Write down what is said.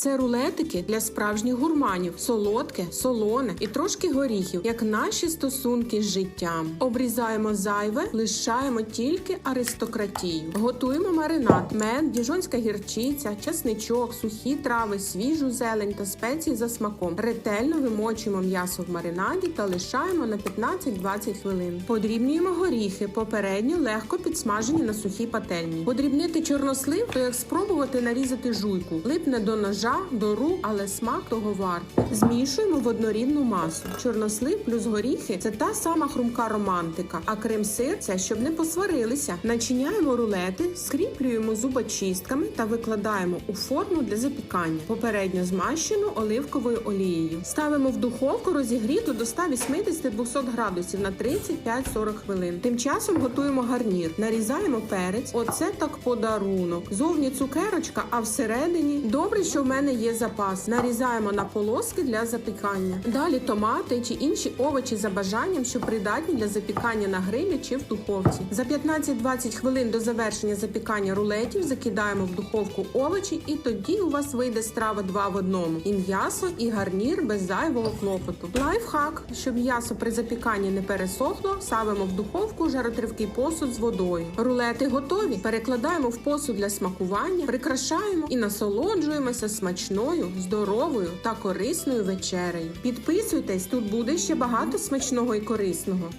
Це рулетики для справжніх гурманів, солодке, солоне і трошки горіхів, як наші стосунки з життям. Обрізаємо зайве, лишаємо тільки аристократію. Готуємо маринад, мед, діжонська гірчиця, часничок, сухі трави, свіжу зелень та спеції за смаком. Ретельно вимочуємо м'ясо в маринаді та лишаємо на 15-20 хвилин. Подрібнюємо горіхи, попередньо легко підсмажені на сухій пательні. Подрібнити чорнослив, то як спробувати нарізати жуйку. Липне до ножа, до рук, але смак того вартий. Змішуємо в однорідну масу. Чорнослив плюс горіхи це та сама хрумка романтика. А крем-сир це щоб не посварилися. Начиняємо рулети, скріплюємо зубочистками та викладаємо у форму для запікання, попередньо змащену оливковою олією. Ставимо в духовку розігріту до 180-200 градусів на 35-40 хвилин. Тим часом готуємо гарнір. Нарізаємо перець. Оце так подарунок. Зовні цукерочка, а всередині добре, що в мене є запас. Нарізаємо на полоски для запікання. Далі томати чи інші овочі за бажанням, що придатні для запікання на грилі чи в духовці. За 15-20 хвилин до завершення запікання рулетів закидаємо в духовку овочі, і тоді у вас вийде страва два в одному: і м'ясо, і гарнір без зайвого клопоту. Лайфхак, щоб м'ясо при запіканні не пересохло, ставимо в духовку жаротривкий посуд з водою. Рулети готові. Перекладаємо в посуд для смакування, прикрашаємо і насолоджуємося смачною, здоровою та корисною вечерею. Підписуйтесь, тут буде ще багато смачного і корисного.